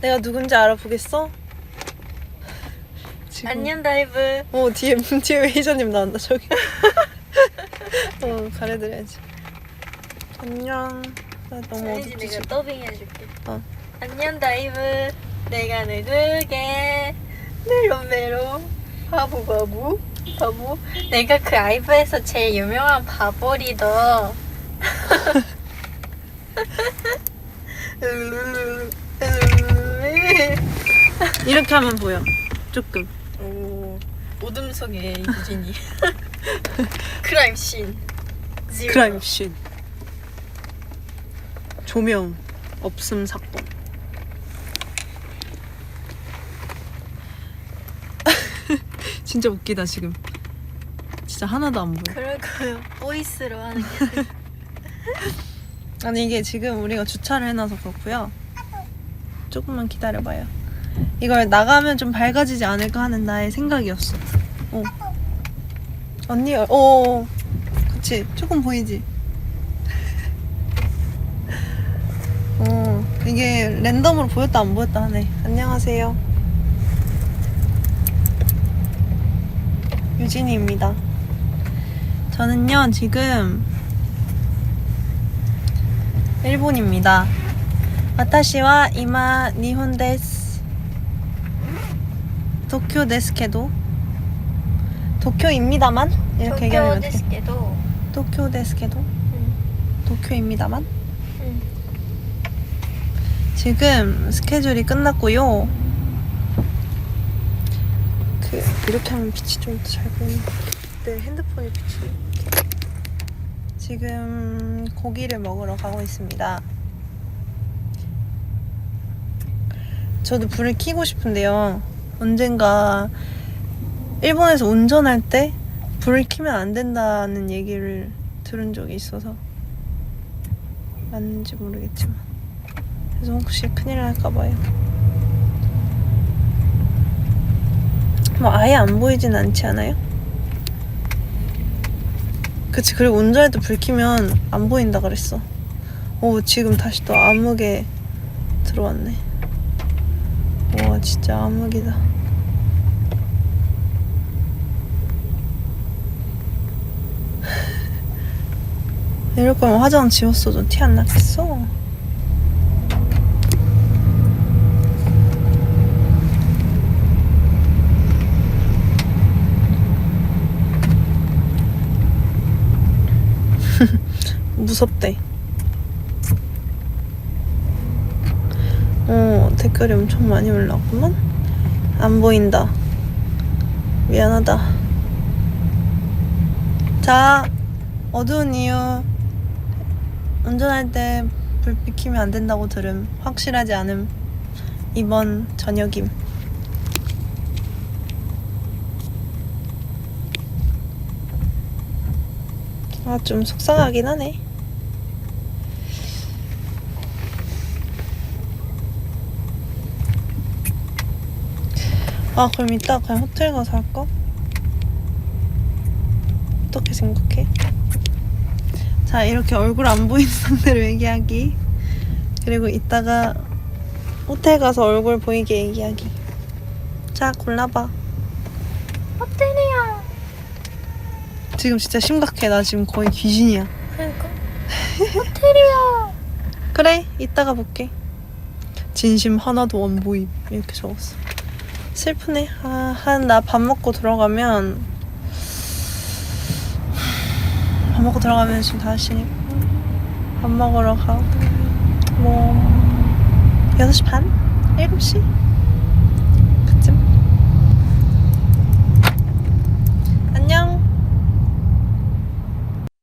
내가 누군지 알아보겠어? 지금- 안녕 다이브. 어 뒤에 뒤에 메이저님 나온다 저기. 어 가려드려야지. 안녕. 나 너무 어둡지 내가 지금. 더빙 해줄게. 어. 안녕 다이브. 내가 누구게? 멜로멜로 바보 바보 바보. 내가 그 아이브에서 제일 유명한 바보 리더. 이렇게 하면 보여. 조금. 오 어둠 속의 유진이. 크라임 씬. Zero. 크라임 씬. 조명 없음 사건. 진짜 웃기다 지금. 진짜 하나도 안 보여. 그럴 거요. 보이스로 하는 게. 아니 이게 지금 우리가 주차를 해놔서 그렇고요. 조금만 기다려봐요. 이걸 나가면 좀 밝아지지 않을까 하는 나의 생각이었어. 어. 언니, 어, 어, 그치. 조금 보이지? 어, 이게 랜덤으로 보였다 안 보였다 하네. 안녕하세요. 유진이입니다. 저는요, 지금 일본입니다. 와타시와 이마 니혼 데스. 도쿄 데스케도. 도쿄입니다만 이렇게 얘기하면 어떡해? 데스케도. 도쿄 데스케도. 도쿄입니다만. 응. 지금 스케줄이 끝났고요. 그 이렇게 하면 빛이 좀 더 잘 보이는데 네, 핸드폰이 빛이 지금 고기를 먹으러 가고 있습니다. 저도 불을 켜고 싶은데요. 언젠가 일본에서 운전할 때 불을 켜면 안 된다는 얘기를 들은 적이 있어서 맞는지 모르겠지만 그래서 혹시 큰일 날까 봐요. 뭐 아예 안 보이진 않지 않아요? 그치 그리고 운전할 때 불 켜면 안 보인다 그랬어. 오 지금 다시 또 암흑에 들어왔네. 와 진짜 암흑이다. 이럴 거면 화장 지웠어도 티 안 났겠어. 무섭대. 어, 댓글이 엄청 많이 올라왔구만. 안 보인다. 미안하다. 자, 어두운 이유. 운전할 때 불빛 켜면 안 된다고 들음. 확실하지 않음. 이번 저녁임. 아, 좀 속상하긴 하네. 아, 그럼 이따 그냥 호텔 가서 할까? 어떻게 생각해? 자, 이렇게 얼굴 안 보이는 상태로 얘기하기. 그리고 이따가 호텔 가서 얼굴 보이게 얘기하기. 자, 골라봐. 호텔이야. 지금 진짜 심각해. 나 지금 거의 귀신이야. 그러니까. 호텔이야. 그래 이따가 볼게 진심 하나도 안 보임 이렇게 적었어 슬프네 아 한 나 밥 먹고 들어가면 밥 먹고 들어가면 지금 5시니까 밥 먹으러 가고 뭐 6시 반? 7시?